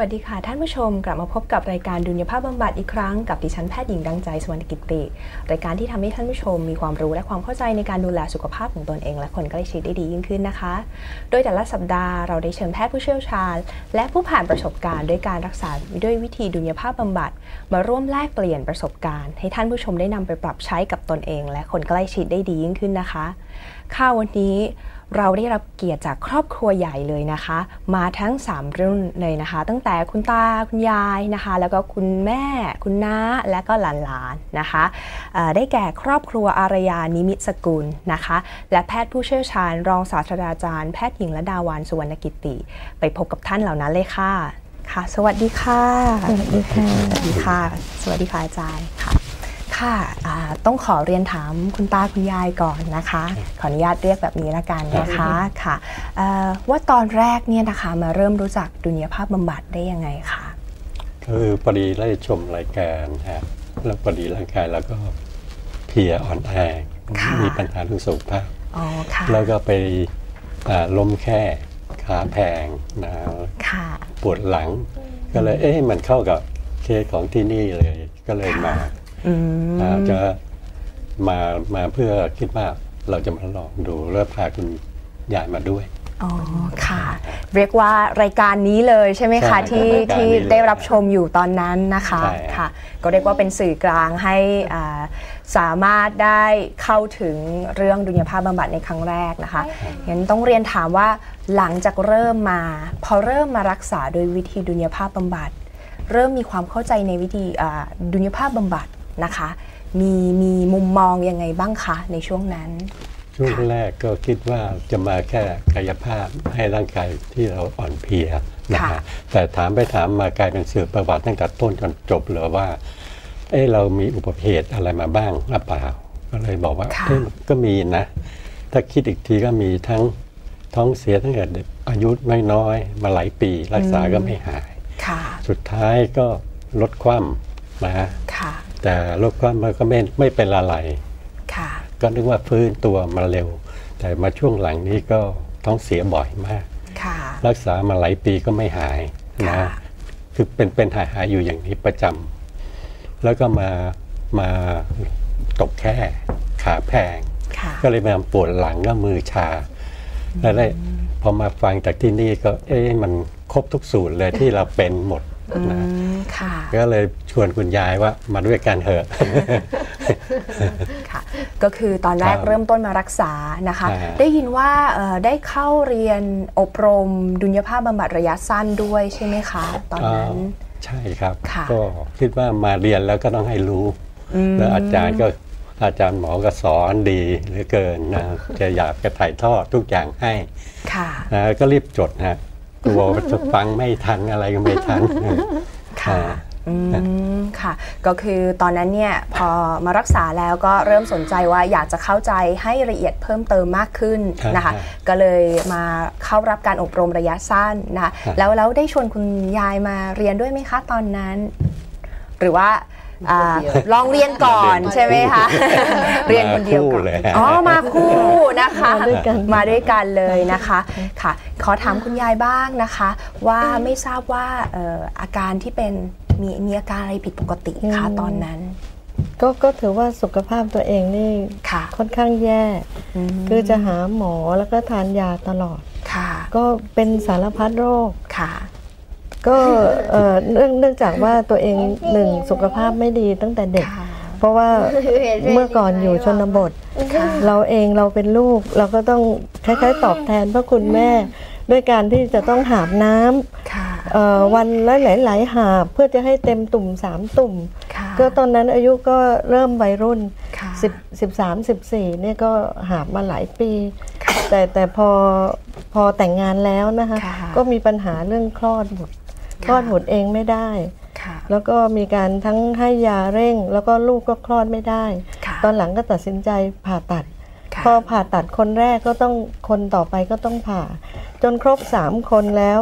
วัสดีค่ะ ท่านผู้ชมกลับมาพบกับรายการดุลยภาพบำบัดอีกครั้งกับดิฉันแพทย์หญิงดังใจสวรรณกิติ รายการที่ทำให้ท่านผู้ชมมีความรู้และความเข้าใจในการดูแลสุขภาพของตนเอง และคนใกล้ชิดได้ดียิ่งขึ้นนะคะ โดยแต่ละสัปดาห์เราได้เชิญแพทย์ผู้เชี่ยวชาญ และผู้ผ่านประสบการณ์ด้วยการรักษาด้วยวิธีดุลยภาพบำบัด มาร่วมแลกเปลี่ยนประสบการณ์ ให้ท่านผู้ชมได้นำไปปรับใช้กับตนเอง และคนใกล้ชิดได้ดียิ่งขึ้นนะคะ ข่าววันนี้เราได้รับเกียรติจากครอบครัวใหญ่เลยนะคะ มาทั้ง 3 รุ่นเลยนะคะ ตั้งแต่คุณตาคุณยายนะคะ แล้วก็คุณแม่ คุณน้า และก็หลานๆนะคะ ได้แก่ครอบครัวอารยานิมิตสกุลนะคะ และแพทย์ผู้เชี่ยวชาญ รองศาสตราจารย์แพทย์หญิงละดาวานสุวรรณกิติ ไปพบกับท่านเหล่านั้นเลยค่ะค่ะ สวัสดีค่ะ สวัสดีค่ะ สวัสดีค่ะ สวัสดีค่ะอาจารย์ ค่ะค่ะต้องขอเรียนถามคุณตาคุณยายก่อนนะคะ ขออนุญาตเรียกแบบนี้ละกันนะคะค่ะว่าตอนแรกเนี่ยนะคะมาเริ่มรู้จักดุลยภาพบำบัดได้ยังไงคะคือพอดีไล่ชมรายการฮะแล้วพอดีร่างกายแล้วก็เพียอ่อนแอมีปัญหาเรื่องสุขภาพแล้วก็ไปล้มแค่ขาแพงนะปวดหลัง ก็เลยเอ๊ะมันเข้ากับเคสของที่นี่เลยก็เลยมา จะมามาเพื่อคิดว่าเราจะมาลองดูแล้วพาคุณยายมาด้วยอ๋อค่ะ เรียกว่ารายการนี้เลยใช่ไหมคะที่ที่ได้รับชมอยู่ตอนนั้นนะคะค่ะ ก็เรียกว่าเป็นสื่อกลางให้สามารถได้เข้าถึงเรื่องดุลยภาพบำบัดในครั้งแรกนะคะงั้นต้องเรียนถามว่าหลังจากเริ่มมา พอเริ่มมารักษาโดยวิธีดุลยภาพบำบัด เริ่มมีความเข้าใจในวิธีดุลยภาพบำบัด นะคะ มีมีมุมมองยังไงบ้างคะในช่วงนั้น ช่วงแรกก็คิดว่าจะมาแค่กายภาพให้ร่างกายที่เราอ่อนเพลียนะฮะแต่ถามไปถามมากลายเป็นสื่อประวัติตั้งแต่ต้นจนจบเลยว่า เอ้เรามีอุปเหตุอะไรมาบ้างหรือเปล่า ก็เลยบอกว่าก็มีนะ ถ้าคิดอีกทีก็มีทั้งท้องเสียตั้งแต่เด็กอายุน้อยๆมาหลายปีรักษาก็ไม่หาย สุดท้ายก็ลดความนะ แต่โรคกล้ามมันก็ไม่ไม่เป็นอะไรก็นึกว่าฟื้นตัวมาเร็ว แต่มาช่วงหลังนี้ก็ท้องเสียบ่อยมากรักษามาหลายปีก็ไม่หายนะคือเป็นเป็นหายหายอยู่อย่างนี้ประจำแล้วก็มามาตกแค่ขาแพง ก็เลยมาปวดหลังก็มือชาแล้วได้พอมาฟังจากที่นี่ก็เอ๊ะมันครบทุกสูตรเลยที่เราเป็นหมด นะก็เลยชวนคุณยายว่ามาด้วยกันเถอะค่ะก็คือตอนแรกเริ่มต้นมารักษานะคะ ได้ยินว่าได้เข้าเรียนอบรมดุลยภาพบำบัดระยะสั้นด้วยใช่ไหมคะ ตอนนั้นใช่ครับ ก็คิดว่ามาเรียนแล้วก็ต้องให้รู้ แล้วอาจารย์ก็อาจารย์หมอก็สอนดีเหลือเกินนะจะอยากจะถ่ายทอดทุกอย่างให้นะก็รีบจดนะ กลัวจะฟังไม่ทันอะไรก็ไม่ทันค่ะค่ะ ก็คือตอนนั้นเนี่ยพอมารักษาแล้วก็เริ่มสนใจว่าอยากจะเข้าใจให้ละเอียดเพิ่มเติมมากขึ้นนะคะ ก็เลยมาเข้ารับการอบรมระยะสั้นนะแล้วแล้วได้ชวนคุณยายมาเรียนด้วยไหมคะตอนนั้น หรือว่า ลองเรียนก่อนใช่ไหมคะเรียนคนเดียวก่อนอ๋อมาคู่นะคะมาด้วยกันเลยนะคะค่ะ ขอถามคุณยายบ้างนะคะ ว่าไม่ทราบว่าอาการที่เป็นมีมีอาการอะไรผิดปกติคะตอนนั้นก็ก็ถือว่าสุขภาพตัวเองนี่ค่อนข้างแย่ คือจะหาหมอแล้วก็ทานยาตลอดค่ะ ก็เป็นสารพัดโรคค่ะ ก็เนื่องเนื่องจากว่าตัวเองหนึ่งสุขภาพไม่ดีตั้งแต่เด็ก เพราะว่าเมื่อก่อนอยู่ชนบท เราเองเราเป็นลูกเราก็ต้องคล้ายๆ ตอบแทนพระคุณแม่ ด้วยการที่จะต้องหาบน้ำวันละหลายๆหาบเพื่อจะให้เต็มตุ่มสามตุ่ม ก็ตอนนั้นอายุก็เริ่มวัยรุ่น10 13 14เนี่ยก็หาบมาหลายปี แต่แต่พอพอแต่งงานแล้วนะคะ ก็มีปัญหาเรื่องคลอดบุตร คลอดบุตรเองไม่ได้ แล้วก็มีการทั้งให้ยาเร่ง แล้วก็ลูกก็คลอดไม่ได้ ตอนหลังก็ตัดสินใจผ่าตัด พอผ่าตัดคนแรกก็ต้องคนต่อไปก็ต้องผ่า จนครบสามคนแล้ว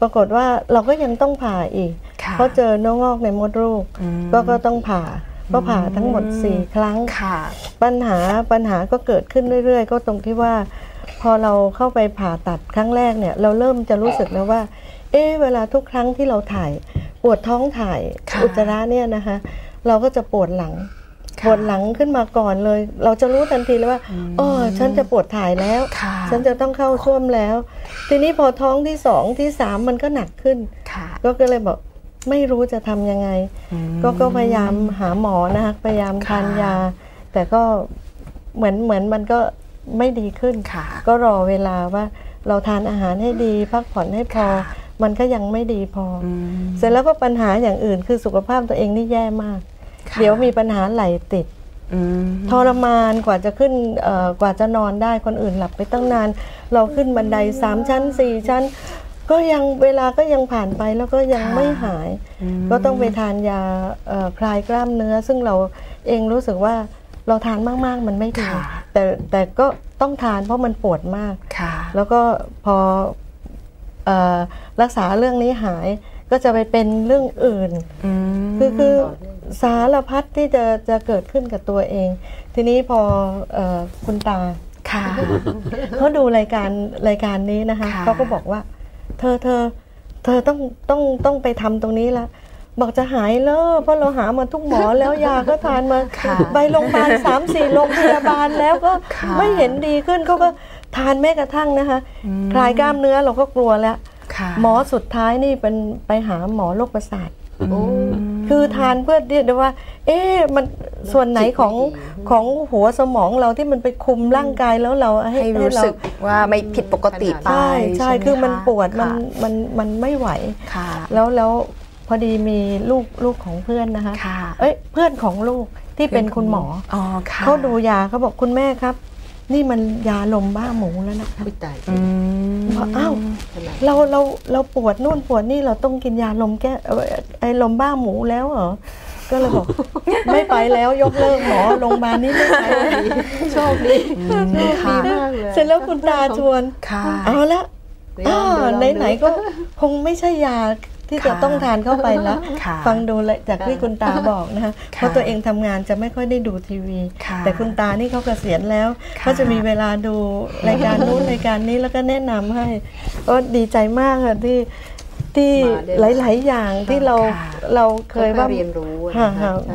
ปรากฏว่าเราก็ยังต้องผ่าอีก เพราะเจอเนื้องอกในมดลูกก็ก็ต้องผ่าก็ผ่าทั้งหมดสี่ครั้งปัญหาปัญหาก็เกิดขึ้นเรื่อย ๆ ก็ตรงที่ว่า พอเราเข้าไปผ่าตัดครั้งแรกเนี่ย เราเริ่มจะรู้สึกแล้วว่า เอ๊เวลาทุกครั้งที่เราถ่ายปวดท้องถ่ายอุจจาระเนี่ยนะคะ เราก็จะปวดหลังปวดหลังขึ้นมาก่อนเลย เราจะรู้ทันทีเลยว่าอ๋อฉันจะปวดถ่ายแล้ว ฉันจะต้องเข้าช่วมแล้ว ทีนี้พอท้องที่สองที่สามมันก็หนักขึ้นก็ก็เลยบอกไม่รู้จะทำยังไง ก็ก็พยายามหาหมอนะคะพยายามทานยา แต่ก็เหมือนเหมือนมันก็ไม่ดีขึ้นก็รอเวลาว่าเราทานอาหารให้ดี พักผ่อนให้พอ มันก็ยังไม่ดีพอเสร็จแล้วก็ปัญหาอย่างอื่นคือสุขภาพตัวเองนี่แย่มาก เดี๋ยวมีปัญหาไหลติดทรมานกว่าจะขึ้นกว่าจะนอนได้คนอื่นหลับไปตั้งนาน เราขึ้นบันไดสามชั้นสี่ชั้น ก็ยังเวลาก็ยังผ่านไปแล้วก็ยังไม่หาย ก็ต้องไปทานยาคลายกล้ามเนื้อ ซึ่งเราเองรู้สึกว่าเราทานมาก ๆ มันไม่ดีแต่แต่ก็ต้องทานเพราะมันปวดมากแล้วก็พออ รักษาเรื่องนี้หายก็จะไปเป็นเรื่องอื่น คือคือสารพัดที่จะจะเกิดขึ้นกับตัวเอง ทีนี้พออคุณตาเขาดูรายการรายการนี้นะคะเขาก็บอกว่า เธอเธอเธอต้องต้องต้องไปทำตรงนี้ละ บอกจะหายแล้วเพราะเราหามาทุกหมอแล้วยาก็ทานมาไปโรงพยาบาลสามสี่โรงพยาบาลแล้วก็ไม่เห็นดีขึ้นเขาก็ทานแม้กระทั่งนะคะคลายกล้ามเนื้อเราก็กลัวแล้วหมอสุดท้ายนี่เป็นไปหาหมอโรคประสาทคือทานเพื่อเรียกได้ว่า เอ๊ะมันส่วนไหนของของหัวสมองเราที่มันไปคุมร่างกายแล้วเราให้รู้สึกว่าไม่ผิดปกติไปใช่ใช่คือมันปวดมันมันมันไม่ไหวแล้วแล้ว พอดีมีลูกลูกของเพื่อนนะคะเอ้ยเพื่อนของลูกที่เป็นคุณหมอเขาดูยาเขาบอกคุณแม่ครับ นี่มันยาลมบ้าหมูแล้วนะคะวิตายบอกอ้าวเราเราเราปวดนู่นปวดนี่เราต้องกินยาลมแก้ไอ้ลมบ้าหมูแล้วเหรอก็เลยบอกไม่ไปแล้วยกเลิกหมอโรงพยาบาลนี้ไม่ไปโชคดีโชคดีมากเลยเสร็จแล้วคุณตาชวนเอาละไหนๆก็คงไม่ใช่ยา ที่จะต้องทานเข้าไปแล้วฟังดูจากที่คุณตาบอกนะคะเพราะตัวเองทำงานจะไม่ค่อยได้ดูทีวี แต่คุณตานี่เขาเกษียณแล้วเขาจะมีเวลาดูรายการนู้นรายการนี้แล้วก็แนะนำให้ก็ดีใจมากค่ะที่ที่หลาย ๆ อย่างที่เราเราเคยว่าเรียนรู้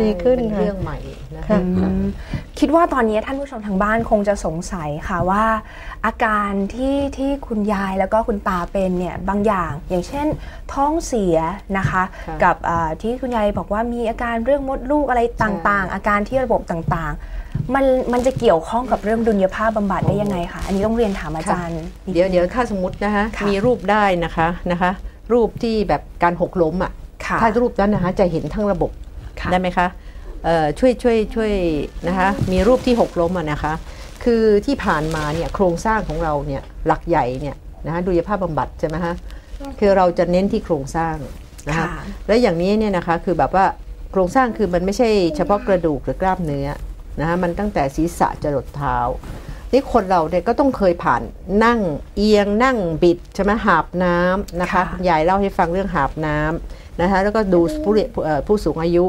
ดีขึ้นเรื่องใหม่นะคะ คิดว่าตอนนี้ท่านผู้ชมทางบ้านคงจะสงสัยค่ะว่า อาการที่ที่คุณยายแล้วก็คุณตาเป็นเนี่ยบางอย่าง อย่างเช่นท้องเสียนะคะ กับที่คุณยายบอกว่ามีอาการเรื่องมดลูกอะไรต่างๆ อาการที่ระบบต่างๆ มันมันจะเกี่ยวข้องกับเรื่องดุลยภาพบำบัดได้ยังไงคะอันนี้ต้องเรียนถามอาจารย์ เดี๋ยวเดี๋ยวถ้าสมมตินะคะมีรูปได้นะคะนะคะ รูปที่แบบการหกล้มอะถ้ารูปนั้นนะคะจะเห็นทั้งระบบได้ไหมคะ ช่วยช่วยช่วยนะคะมีรูปที่หกล้มอะนะคะ คือที่ผ่านมาเนี่ยโครงสร้างของเราเนี่ยหลักใหญ่เนี่ยนะคะดุลยภาพบำบัดใช่ไหมคะคือเราจะเน้นที่โครงสร้างนะคะและอย่างนี้เนี่ยนะคะคือแบบว่าโครงสร้างคือมันไม่ใช่เฉพาะกระดูกหรือกล้ามเนื้อนะคะมันตั้งแต่ศีรษะจรดเท้านี่คนเราเนี่ยก็ต้องเคยผ่านนั่งเอียงนั่งบิดใช่ไหมหาบน้ำนะคะคุณยายเล่าให้ฟังเรื่องหาบน้ำนะคะแล้วก็ดูผู้ผู้สูงอายุ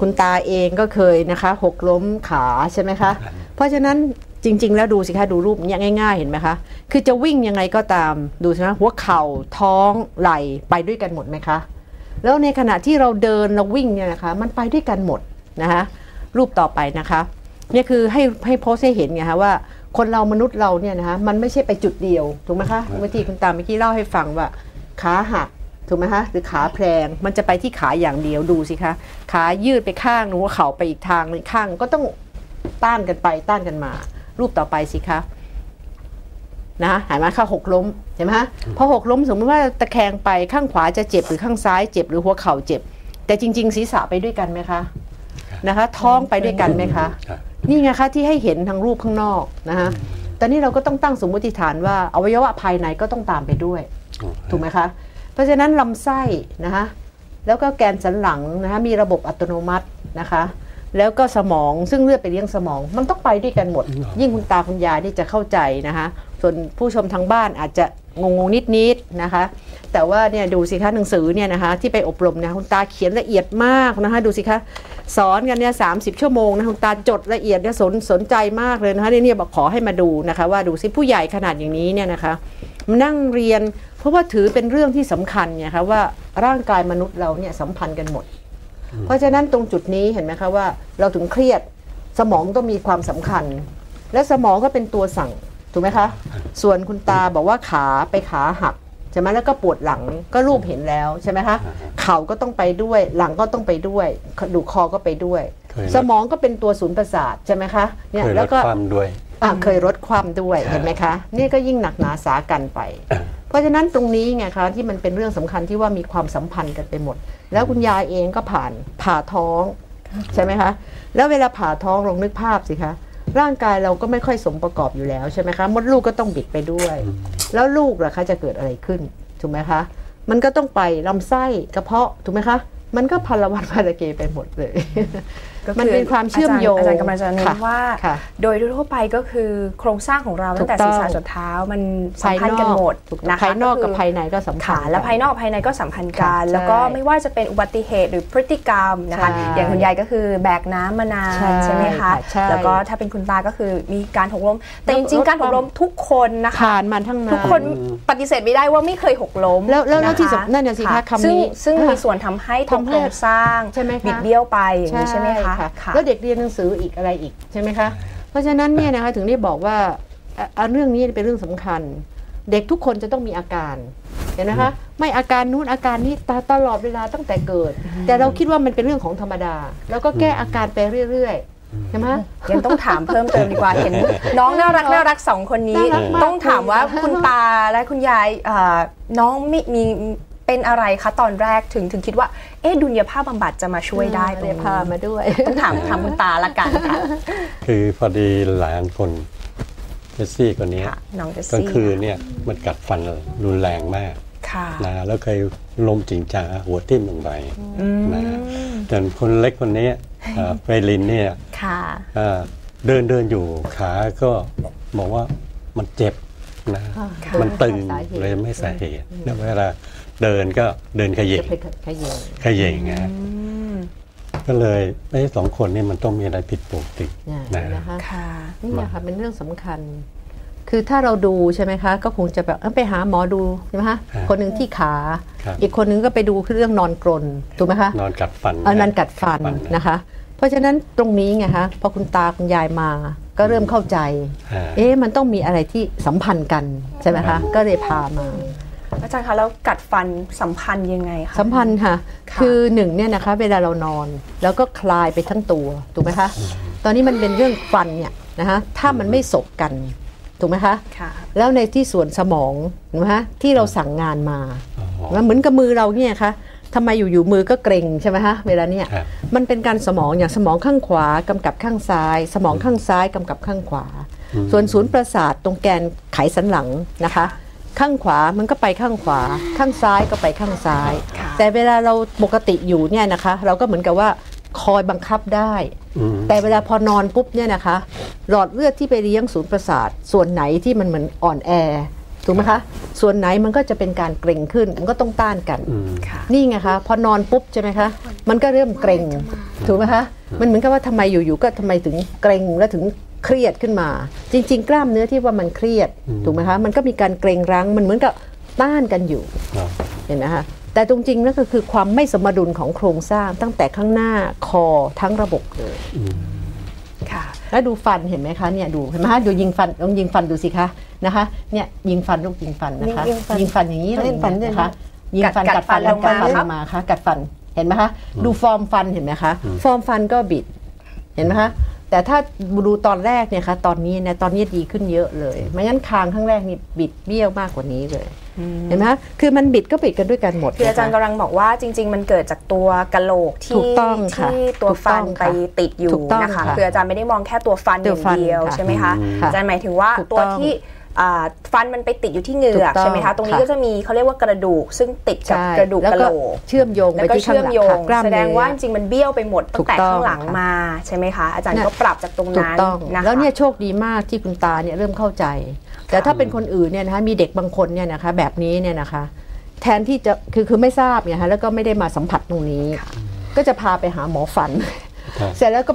คุณตาเองก็เคยนะคะ หกล้มขาใช่ไหมคะ เพราะฉะนั้นจริง ๆ แล้วดูสิคะดูรูปนี้ง่าย ๆ เห็นไหมคะ คือจะวิ่งยังไงก็ตามดูใช่ไหมหัวเข่าท้องไหล่ไปด้วยกันหมดไหมคะ แล้วในขณะที่เราเดินเราวิ่งเนี่ยนะคะ มันไปด้วยกันหมดนะคะรูปต่อไปนะคะเนี่ยคือให้ให้โพสให้เห็นไงคะว่าคนเรามนุษย์เราเนี่ยนะคะมันไม่ใช่ไปจุดเดียวถูกไหมคะเมื่อกี้คุณตาเมื่อกี้เล่าให้ฟังว่าขาหัก ถูกไหมคะหรือขาแพลงมันจะไปที่ขาอย่างเดียวดูสิคะขายืดไปข้างหนูเข่าไปอีกทางหนึ่งข้างก็ต้องต้านกันไปต้านกันมา รูปต่อไปสิคะนะหายมาค่ะหกล้มเห็นไหมคะพอหกล้มสมมติว่าตะแคงไปข้างขวาจะเจ็บหรือข้างซ้ายเจ็บหรือหัวเข่าเจ็บ แต่จริง ๆ ศีรษะไปด้วยกันไหมคะนะคะ ท้องไปด้วยกันไหมคะ นี่ไงคะที่ให้เห็นทางรูปข้างนอกนะคะแต่นี่เราก็ต้องตั้งสมมติฐานว่าอวัยวะภายในก็ต้องตามไปด้วย ถูกไหมคะ เพราะฉะนั้นลำไส้นะคะแล้วก็แกนสันหลังนะคะมีระบบอัตโนมัตินะคะแล้วก็สมองซึ่งเลือดไปเลี้ยงสมอง มันต้องไปด้วยกันหมด ยิ่งคุณตาคุณยายนี่จะเข้าใจนะคะส่วนผู้ชมทางบ้านอาจจะงงงนิดๆนะคะ แต่ว่าเนี่ยดูสิคะหนังสือเนี่ยนะคะที่ไปอบรมเนี่ยคุณตาเขียนละเอียดมากนะคะดูสิคะสอนกันเนี่ยสาชั่วโมงนะคุณตาจดละเอียดเนี่ยสนสนใจมากเลยนะคะเนี่ยบอกขอให้มาดูนะคะว่าดูสิผู้ใหญ่ขนาดอย่างนี้เนี่ยนะคะมานั่งเรียนพ ราะว่าถือเป็นเรื่องที่สำคัญไงคะว่าร่างกายมนุษย์เราเนี่ยสัมพันธ์กันหมด เพราะฉะนั้นตรงจุดนี้เห็นไหมคะว่าเราถึงเครียดสมองต้องมีความสำคัญ และสมองก็เป็นตัวสั่งถูกไหมคะส่วนคุณตาบอกว่าขาไปขาหักใช่ไหมแล้วก็ปวดหลังก็รูปเห็นแล้วใช่ไหมคะเข่าก็ต้องไปด้วยหลังก็ต้องไปด้วยดูคอก็ไปด้วย สมองก็เป็นตัวศูนย์ประสาทใช่ไหมคะเนี่ยแล้วก็ความด้วยเคยลดความด้วยเห็นไหมคะ นี่ก็ยิ่งหนักหนาสากันไปเพ ราะฉะนั้นตรงนี้ไงคะที่มันเป็นเรื่องสำคัญที่ว่ามีความสัมพันธ์กันไปหมด แล้วคุณยายเองก็ผ่านผ่าท้องใช่ไหมคะแล้วเวลาผ่าท้องลองนึกภาพสิคะร่างกายเราก็ไม่ค่อยสมประกอบอยู่แล้วใช่ไหมคะมดลูกก็ต้องบิดไปด้วย แล้วลูกล่ะคะจะเกิดอะไรขึ้นถูกไหมคะมันก็ต้องไปลำไส้กระเพาะถูกไหมคะ มันก็พันละวันพันละเกไปหมดเลย มันเป็นความเชื่อมโยงอาจารย์กำลังจะเน้นว่า โดยทั่วไปก็คือโครงสร้างของเราตั้งแต่ศีรษะจนเท้ามันสัมพันธ์กันหมดนะคะภายนอกกับภายในก็สัมพันธ์และภายนอกภายในก็สัมพันธ์กัน แล้วก็ไม่ว่าจะเป็นอุบัติเหตุหรือพฤติกรรมนะคะอย่างคุณยายก็คือแบกน้ำมานานใช่ไหมคะแล้วก็ถ้าเป็นคุณตาก็คือมีการหกล้ม แต่จริงๆการหกล้มทุกคนนะคะผ่านมันทั้งนั้นทุกคนปฏิเสธไม่ได้ว่าไม่เคยหกล้ม แล้วแล้วที่นั่นน่ะสิคะคำนี้ซึ่งมีส่วนทำให้โครงสร้างบิดเบี้ยวไปอย่างนี้ใช่ไหมคะแล้วเด็กเรียนหนังสืออีกอะไรอีกใช่ไหมคะ เพราะฉะนั้นเนี่ยนะคะถึงได้บอกว่าเรื่องนี้เป็นเรื่องสำคัญ เด็กทุกคนจะต้องมีอาการเห็นไหมคะไม่อาการนู้นอาการนี้ตตลอดเวลาตั้งแต่เกิด แต่เราคิดว่ามันเป็นเรื่องของธรรมดา แล้วก็แก้อาการไปเรื่อยๆใช่ไหมยังต้องถามเพิ่มเติมดีกว่า เห็น น้องน่ารักน่ารักสองคนนี้ ต้องถามว่าคุณตาและคุณยายน้องมีมี เป็นอะไรคะตอนแรกถึงถึงคิดว่า เอ๊ะดุลยภาพบำบัดจะมาช่วยได้ตรงนี้พามาด้วยต้องถามถามคุณตาละกันค่ะคือพอดีหลานคนเจสซี่คนนี้น้องเจสซี่กลางคืนเนี่ยมันกัดฟันรุนแรงมากนะแล้วเคยล้มจริงจังหัวทิ่มลงไปนะจนคนเล็กคนนี้เฟลินเนี่ยเดินเดินอยู่ขาก็บอกว่ามันเจ็บนะมันตึงเลยไม่สาเหตุแล้วเวลา เดินก็เดินขยเงขยงขยงนะก็เลยไอ้สองคนนี่มันต้องมีอะไรผิดปกตินะคะค่ะนี่ค่ะเป็นเรื่องสำคัญ คือถ้าเราดูใช่ไหมคะ ก็คงจะแบบไปหาหมอดูใช่ไหมคะคนหนึ่งที่ขา อีกคนนึงก็ไปดูเรื่องนอนกรนถูกไหมคะนอนกัดฟันนอนกัดฟันนะคะ เพราะฉะนั้นตรงนี้ไงคะพอคุณตาคุณยายมาก็เริ่มเข้าใจ เอ๊ะมันต้องมีอะไรที่สัมพันธ์กันใช่ไหมคะ ก็เลยพามา อาจารย์คะแล้วกัดฟันสัมพันธ์ยังไงคะสัมพันธ์ค่ะ คือหนึ่งเนี่ยนะคะ เวลาเรานอน แล้วก็คลายไปทั้งตัวถูกไหมคะตอนนี้มันเป็นเรื่องฟันเนี่ยนะคะถ้ามันไม่สบกันถูกไหมคะค่ะแล้วในที่ส่วนสมองนะคะที่เราสั่งงานมาเหมือนกับมือเราเนี่ยคะทำไมอยู่ๆมือก็เกร็งใช่ไหมคะเวลาเนี่ยมันเป็นการสมองอย่างสมองข้างขวากำกับข้างซ้าย สมองข้างซ้ายกำกับข้างขวา ส่วนศูนย์ประสาทตรงแกนไขสันหลังนะคะ ข้างขวามันก็ไปข้างขวา ข้างซ้ายก็ไปข้างซ้าย แต่เวลาเราปกติอยู่เนี่ยนะคะ เราก็เหมือนกับว่าคอยบังคับได้ แต่เวลาพอนอนปุ๊บเนี่ยนะคะ หลอดเลือดที่ไปเลี้ยงศูนย์ประสาท ส่วนไหนที่มันเหมือนอ่อนแอถูกไหมคะ ส่วนไหนมันก็จะเป็นการเกร็งขึ้น มันก็ต้องต้านกัน นี่ไงคะ พอนอนปุ๊บใช่ไหมคะ มันก็เริ่มเกร็ง ถูกไหมคะ มันเหมือนกับว่าทำไมอยู่ๆก็ทำไมถึงเกร็งและถึง เครียดขึ้นมา จริง ๆ กล้ามเนื้อที่ว่ามันเครียดถูกไหมคะมันก็มีการเกรงรั้งมันเหมือนกับต้านกันอยู่เห็นไหมคะแต่ตรงจริงนั่นก็คือความไม่สมดุลของโครงสร้างตั้งแต่ข้างหน้าคอทั้งระบบเลยค่ะแล้วดูฟันเห็นไหมคะเนี่ยดูเห็นไหมคะดูยิงฟันลองยิงฟันดูสิคะนะคะเนี่ยยิงฟันลูกยิงฟันนะคะ ยิงฟันอย่างนี้เลยนะคะยิงฟันกัดฟันแล้วกัดฟันมาคะกัดฟันเห็นไหมคะดูฟอร์มฟันเห็นไหมคะฟอร์มฟันก็บิดเห็นไหมคะ แต่ถ้าดูตอนแรกเนี่ยคะตอนนี้เนี่ยตอนนี้ดีขึ้นเยอะเลย ไม่งั้นคางข้างแรกนี่บิดเบี้ยวมากกว่านี้เลยเห็นไหมคือมันบิดก็บิดกันด้วยกันหมดคืออาจารย์กำลังบอกว่าจริง ๆ มันเกิดจากตัวกะโหลกที่ที่ตัวฟันไปติดอยู่นะคะคืออาจารย์ไม่ได้มองแค่ตัวฟันอย่างเดียวใช่ไหมคะอาจารย์หมายถึงว่าตัวที่ ฟันมันไปติดอยู่ที่เหงือกใช่ไหมคะ ตรงนี้ก็จะมีเขาเรียกว่ากระดูก ซึ่งติดกับกระดูกกระโหลกเชื่อมโยงแล้วก็เชื่อมโยงแสดงว่าจริงมันเบี้ยวไปหมดตั้งแต่ข้างหลังมาใช่ไหมคะ อาจารย์ก็ปรับจากตรงนั้นนะแล้วเนี่ยโชคดีมากที่คุณตาเนี่ยเริ่มเข้าใจ แต่ถ้าเป็นคนอื่นเนี่ยนะคะมีเด็กบางคนเนี่ยนะคะแบบนี้เนี่ยนะคะ แทนที่จะคือคือไม่ทราบเนี่ยคะแล้วก็ไม่ได้มาสัมผัสตรงนี้ ก็จะพาไปหาหมอฟัน เสร็จแล้วก็